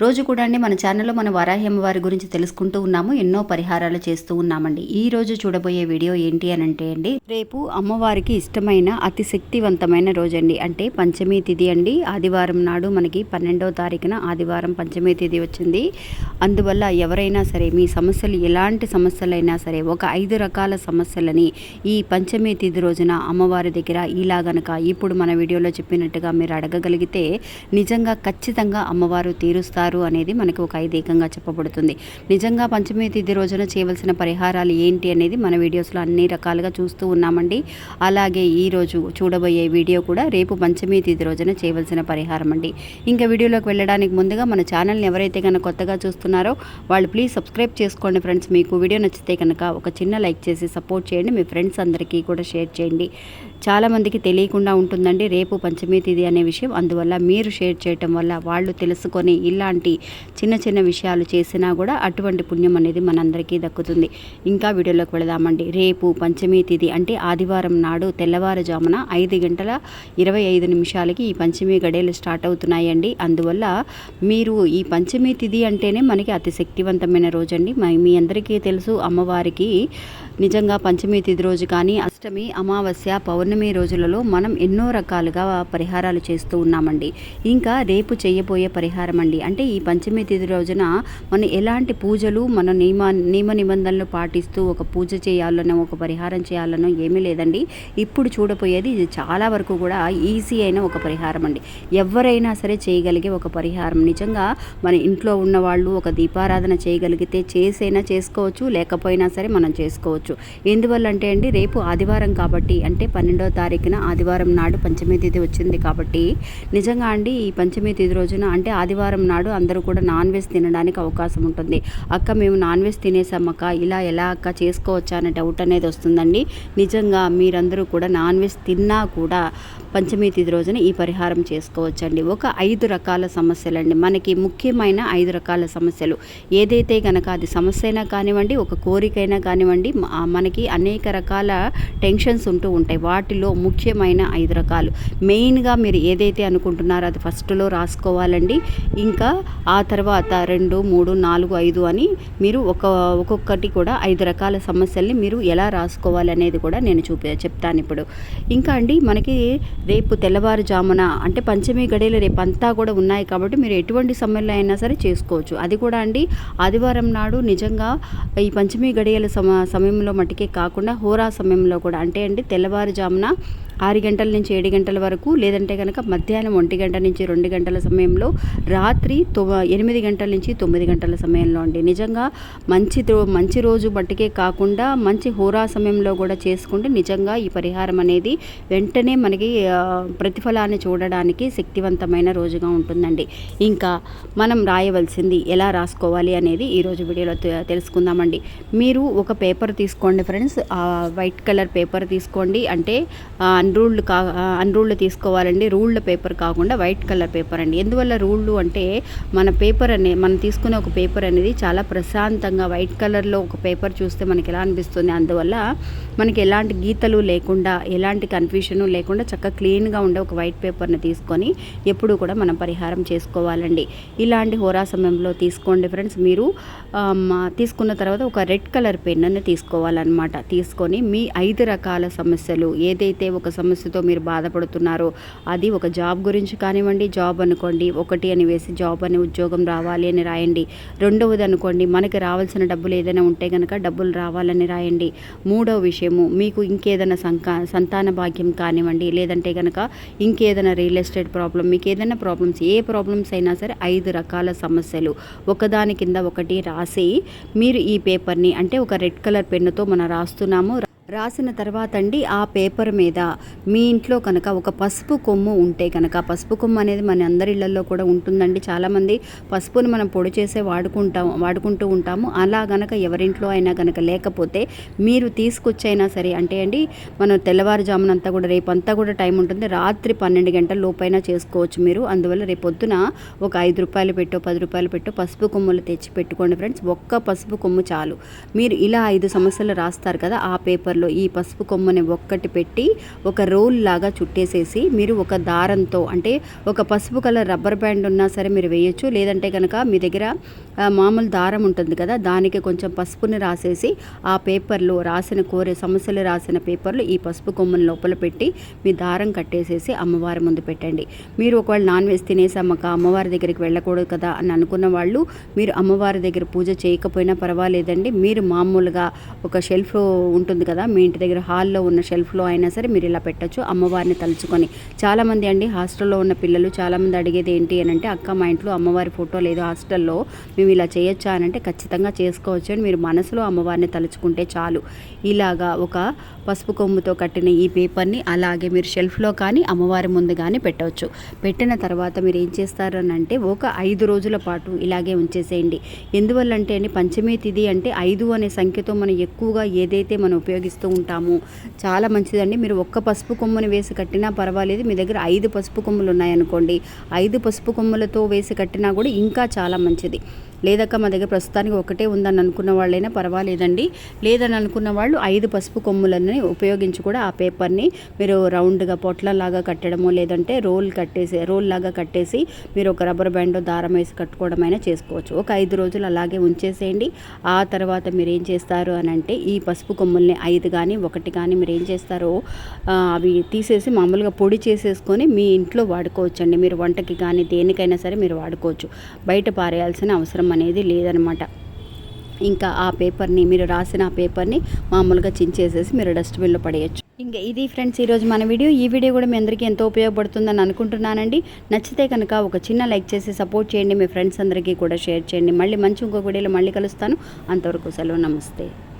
రోజు కూడా అండి మన ఛానల్లో మన వరాహి అమ్మవారి గురించి తెలుసుకుంటూ ఉన్నాము ఎన్నో పరిహారాలు చేస్తూ ఉన్నామండి. ఈ రోజు చూడబోయే వీడియో ఏంటి అని అంటే అండి రేపు అమ్మవారికి ఇష్టమైన అతి శక్తివంతమైన రోజు అండి అంటే పంచమి తిథి అండి. ఆదివారం నాడు మనకి పన్నెండవ తారీఖున ఆదివారం పంచమి తిథి వచ్చింది. అందువల్ల ఎవరైనా సరే మీ సమస్యలు ఎలాంటి సమస్యలైనా సరే ఒక ఐదు రకాల సమస్యలని ఈ పంచమి తిథి రోజున అమ్మవారి దగ్గర ఇలా గనక ఇప్పుడు మన వీడియోలో చెప్పినట్టుగా మీరు అడగగలిగితే నిజంగా ఖచ్చితంగా అమ్మవారు తీరుస్తారు. అనేది మనకి ఒక ఐదీకంగా చెప్పబడుతుంది. నిజంగా పంచమి తిథి రోజున చేయవలసిన పరిహారాలు ఏంటి అనేది మన వీడియోస్లో అన్ని రకాలుగా చూస్తూ ఉన్నామండి. అలాగే ఈరోజు చూడబోయే వీడియో కూడా రేపు పంచమి తిథి రోజున చేయవలసిన పరిహారం అండి. ఇంకా వీడియోలోకి వెళ్ళడానికి ముందుగా మన ఛానల్ని ఎవరైతే కనుక కొత్తగా చూస్తున్నారో వాళ్ళు ప్లీజ్ సబ్స్క్రైబ్ చేసుకోండి ఫ్రెండ్స్. మీకు వీడియో నచ్చితే కనుక ఒక చిన్న లైక్ చేసి సపోర్ట్ చేయండి. మీ ఫ్రెండ్స్ అందరికీ కూడా షేర్ చేయండి. చాలామందికి తెలియకుండా ఉంటుందండి రేపు పంచమి తిథి అనే విషయం. అందువల్ల మీరు షేర్ చేయటం వల్ల వాళ్ళు తెలుసుకొని ఇలాంటి చిన్న చిన్న విషయాలు చేసినా కూడా అటువంటి పుణ్యం అనేది మనందరికీ దక్కుతుంది. ఇంకా వీడియోలోకి వెళదామండి. రేపు పంచమి తిథి అంటే ఆదివారం నాడు తెల్లవారుజామున ఐదు గంటల ఇరవై ఐదు నిమిషాలకి ఈ పంచమి గడియలు స్టార్ట్ అవుతున్నాయండి. అందువల్ల మీరు ఈ పంచమి తిథి అంటేనే మనకి అతి శక్తివంతమైన రోజు అండి మీ అందరికీ తెలుసు అమ్మవారికి నిజంగా పంచమి తిథి రోజు కానీ అష్టమి అమావాస్య పౌర్ణమి రోజులలో మనం ఎన్నో రకాలుగా పరిహారాలు చేస్తూ ఉన్నామండి. ఇంకా రేపు చేయబోయే పరిహారం అండి. అంటే ఈ పంచమి తిథి రోజున మనం ఎలాంటి పూజలు మన నియమ నియమ నిబంధనలు పాటిస్తూ ఒక పూజ చేయాలనో ఒక పరిహారం చేయాలనో ఏమీ లేదండి. ఇప్పుడు చూడబోయేది ఇది చాలా వరకు కూడా ఈజీ అయిన ఒక పరిహారం అండి. ఎవరైనా సరే చేయగలిగే ఒక పరిహారం. నిజంగా మన ఇంట్లో ఉన్న వాళ్ళు ఒక దీపారాధన చేయగలిగితే చేసైనా చేసుకోవచ్చు లేకపోయినా సరే మనం చేసుకోవచ్చు. ఎందువల్ల అంటే అండి రేపు ఆదివారం కాబట్టి అంటే పన్నెండు పన్నెండవ తారీఖున ఆదివారం నాడు పంచమి తిథి వచ్చింది కాబట్టి నిజంగా అండి ఈ పంచమి తిథి రోజున అంటే ఆదివారం నాడు అందరూ కూడా నాన్ వెజ్ తినడానికి అవకాశం ఉంటుంది. అక్క మేము నాన్ వెజ్ తినేసామక్క ఇలా ఎలా అక్క చేసుకోవచ్చా అనే డౌట్ అనేది వస్తుందండి. నిజంగా మీరందరూ కూడా నాన్ వెజ్ తిన్నా కూడా పంచమి తిథి రోజున ఈ పరిహారం చేసుకోవచ్చండి. ఒక ఐదు రకాల సమస్యలండి. మనకి ముఖ్యమైన ఐదు రకాల సమస్యలు. ఏదైతే కనుక అది సమస్య అయినా కానివ్వండి ఒక కోరికైనా కానివ్వండి మనకి అనేక రకాల టెన్షన్స్ ఉంటూ ఉంటాయి. వాటి వాటిలో ముఖ్యమైన ఐదు రకాలు. మెయిన్గా మీరు ఏదైతే అనుకుంటున్నారో అది ఫస్ట్లో రాసుకోవాలండి. ఇంకా ఆ తర్వాత రెండు మూడు నాలుగు ఐదు అని మీరు ఒక ఒక్కొక్కటి కూడా ఐదు రకాల సమస్యల్ని మీరు ఎలా రాసుకోవాలనేది కూడా నేను చూపి చెప్తాను ఇప్పుడు. ఇంకా అండి మనకి రేపు తెల్లవారుజామున అంటే పంచమి గడియలు రేపు అంతా కూడా ఉన్నాయి కాబట్టి మీరు ఎటువంటి సమయంలో అయినా సరే చేసుకోవచ్చు. అది కూడా అండి ఆదివారం నాడు నిజంగా ఈ పంచమి గడియల సమ సమయంలో మటుకే కాకుండా హోరా సమయంలో కూడా అంటే అండి తెల్లవారుజామున না ఆరు గంటల నుంచి ఏడు గంటల వరకు లేదంటే కనుక మధ్యాహ్నం ఒంటి గంట నుంచి రెండు గంటల సమయంలో రాత్రి తొ ఎనిమిది గంటల నుంచి తొమ్మిది గంటల సమయంలో అండి. నిజంగా మంచి తో- మంచి రోజు బట్టికే కాకుండా మంచి హోరా సమయంలో కూడా చేసుకుంటే నిజంగా ఈ పరిహారం అనేది వెంటనే మనకి ప్రతిఫలాన్ని చూడడానికి శక్తివంతమైన రోజుగా ఉంటుందండి. ఇంకా మనం రాయవలసింది ఎలా రాసుకోవాలి అనేది ఈరోజు వీడియోలో తెలుసుకుందామండి. మీరు ఒక పేపర్ తీసుకోండి ఫ్రెండ్స్. వైట్ కలర్ పేపర్ తీసుకోండి. అంటే అన్రూల్డ్ కా అన్రూల్డ్ తీసుకోవాలండి. రూల్డ్ పేపర్ కాకుండా వైట్ కలర్ పేపర్ అండి. ఎందువల్ల రూల్డ్ అంటే మన పేపర్ అనే మనం తీసుకునే ఒక పేపర్ అనేది చాలా ప్రశాంతంగా వైట్ కలర్లో ఒక పేపర్ చూస్తే మనకి ఎలా అనిపిస్తుంది? అందువల్ల మనకి ఎలాంటి గీతలు లేకుండా ఎలాంటి కన్ఫ్యూషను లేకుండా చక్కగా క్లీన్గా ఉండే ఒక వైట్ పేపర్ని తీసుకొని ఎప్పుడు కూడా మనం పరిహారం చేసుకోవాలండి. ఇలాంటి హోరా సమయంలో తీసుకోండి ఫ్రెండ్స్. మీరు తీసుకున్న తర్వాత ఒక రెడ్ కలర్ పెన్నుని తీసుకోవాలన్నమాట. తీసుకొని మీ ఐదు రకాల సమస్యలు ఏదైతే ఒక సమస్యతో మీరు బాధపడుతున్నారు. అది ఒక జాబ్ గురించి కానివ్వండి జాబ్ అనుకోండి ఒకటి అని వేసి జాబ్ అని ఉద్యోగం రావాలి అని రాయండి. రెండవది అనుకోండి మనకి రావాల్సిన డబ్బులు ఏదైనా ఉంటే కనుక డబ్బులు రావాలని రాయండి. మూడవ విషయము మీకు ఇంకేదైనా సంకా సంతాన భాగ్యం కానివ్వండి లేదంటే కనుక ఇంకేదైనా రియల్ ఎస్టేట్ ప్రాబ్లం మీకు ఏదైనా ప్రాబ్లమ్స్ ఏ ప్రాబ్లమ్స్ అయినా సరే ఐదు రకాల సమస్యలు. ఒకదాని కింద ఒకటి రాసి మీరు ఈ పేపర్ని అంటే ఒక రెడ్ కలర్ పెన్నుతో మనం రాస్తున్నాము. రాసిన తర్వాత అండి ఆ పేపర్ మీద మీ ఇంట్లో కనుక ఒక పసుపు కొమ్ము ఉంటే కనుక పసుపు కొమ్ము అనేది మన అందరి ఇళ్ళలో కూడా ఉంటుందండి. చాలామంది పసుపుని మనం పొడి చేసే వాడుకుంటాం వాడుకుంటూ ఉంటాము. అలా గనక ఎవరింట్లో అయినా కనుక లేకపోతే మీరు తీసుకొచ్చైనా సరే అంటే అండి మనం తెల్లవారుజామునంతా కూడా రేపు అంతా కూడా టైం ఉంటుంది. రాత్రి పన్నెండు గంటల లోపైనా చేసుకోవచ్చు మీరు. అందువల్ల రేపు పొద్దున ఒక ఐదు రూపాయలు పెట్టో పది రూపాయలు పెట్టో పసుపు కొమ్ములు తెచ్చి పెట్టుకోండి ఫ్రెండ్స్. ఒక్క పసుపు కొమ్ము చాలు. మీరు ఇలా ఐదు సమస్యలు రాస్తారు కదా ఆ పేపర్లో దాంట్లో ఈ పసుపు కొమ్మని ఒక్కటి పెట్టి ఒక రోల్ లాగా చుట్టేసేసి మీరు ఒక దారంతో అంటే ఒక పసుపు కలర్ రబ్బర్ బ్యాండ్ ఉన్నా సరే మీరు వేయచ్చు. లేదంటే కనుక మీ దగ్గర మామూలు దారం ఉంటుంది కదా దానికి కొంచెం పసుపుని రాసేసి ఆ పేపర్లో రాసిన కోరే సమస్యలు రాసిన పేపర్లు ఈ పసుపు కొమ్మని లోపల పెట్టి మీ దారం కట్టేసేసి అమ్మవారి ముందు పెట్టండి. మీరు ఒకవేళ నాన్ వెజ్ తినేసి అమ్మవారి దగ్గరికి వెళ్ళకూడదు కదా అని అనుకున్న వాళ్ళు మీరు అమ్మవారి దగ్గర పూజ చేయకపోయినా పర్వాలేదండి. మీరు మామూలుగా ఒక షెల్ఫ్ ఉంటుంది కదా మీ ఇంటి దగ్గర హాల్లో ఉన్న షెల్ఫ్లో అయినా సరే మీరు ఇలా పెట్టచ్చు అమ్మవారిని తలుచుకొని. చాలామంది అండి హాస్టల్లో ఉన్న పిల్లలు చాలామంది అడిగేది ఏంటి అని అంటే అక్క మా ఇంట్లో అమ్మవారి ఫోటో లేదు హాస్టల్లో మేము ఇలా చేయొచ్చా అని అంటే ఖచ్చితంగా చేసుకోవచ్చు అని మీరు మనసులో అమ్మవారిని తలుచుకుంటే చాలు. ఇలాగా ఒక పసుపు కొమ్ముతో కట్టిన ఈ పేపర్ని అలాగే మీరు షెల్ఫ్లో కానీ అమ్మవారి ముందు కానీ పెట్టవచ్చు పెట్టిన తర్వాత మీరు ఏం చేస్తారనంటే అంటే ఒక ఐదు రోజుల పాటు ఇలాగే ఉంచేసేయండి. ఎందువల్ల అంటే అండి పంచమి తిథి అంటే ఐదు అనే సంఖ్యతో మనం ఎక్కువగా ఏదైతే మనం ఉపయోగిస్తాం ఉంటాము. చాలా మంచిదండి. మీరు ఒక్క పసుపు కొమ్ముని వేసి కట్టినా పర్వాలేదు. మీ దగ్గర ఐదు పసుపు కొమ్ములు ఉన్నాయనుకోండి. ఐదు పసుపు కొమ్ములతో వేసి కట్టినా కూడా ఇంకా చాలా మంచిది. లేదక్క మా దగ్గర ప్రస్తుతానికి ఒకటే ఉందని అనుకున్న వాళ్ళైనా పర్వాలేదండి. లేదని అనుకున్న వాళ్ళు ఐదు పసుపు కొమ్ములని ఉపయోగించి కూడా ఆ పేపర్ని మీరు రౌండ్గా పొట్లలాగా కట్టడము లేదంటే రోల్ కట్టేసి రోల్ లాగా కట్టేసి మీరు ఒక రబ్బర్ బ్యాండ్ దారం వేసి కట్టుకోవడం అయినా చేసుకోవచ్చు. ఒక ఐదు రోజులు అలాగే ఉంచేసేయండి. ఆ తర్వాత మీరు ఏం చేస్తారు అని అంటే ఈ పసుపు కొమ్ముల్ని ఐదు కానీ ఒకటి కానీ మీరు ఏం చేస్తారో అవి తీసేసి మామూలుగా పొడి చేసేసుకొని మీ ఇంట్లో వాడుకోవచ్చండి. మీరు వంటకి కానీ దేనికైనా సరే మీరు వాడుకోవచ్చు. బయట పారేయాల్సిన అవసరం అనేది లేదనమాట. ఇంకా ఆ పేపర్ని మీరు రాసిన ఆ పేపర్ని మామూలుగా చించేసేసి మీరు డస్ట్బిన్లో పడేయచ్చు. ఇంకా ఇది ఫ్రెండ్స్ ఈరోజు మన వీడియో. ఈ వీడియో కూడా మీ అందరికీ ఎంతో ఉపయోగపడుతుందని అనుకుంటున్నానండి. నచ్చితే కనుక ఒక చిన్న లైక్ చేసి సపోర్ట్ చేయండి. మీ ఫ్రెండ్స్ అందరికీ కూడా షేర్ చేయండి. మళ్ళీ మంచి ఇంకొక వీడియోలో మళ్ళీ కలుస్తాను. అంతవరకు సెలవు. నమస్తే.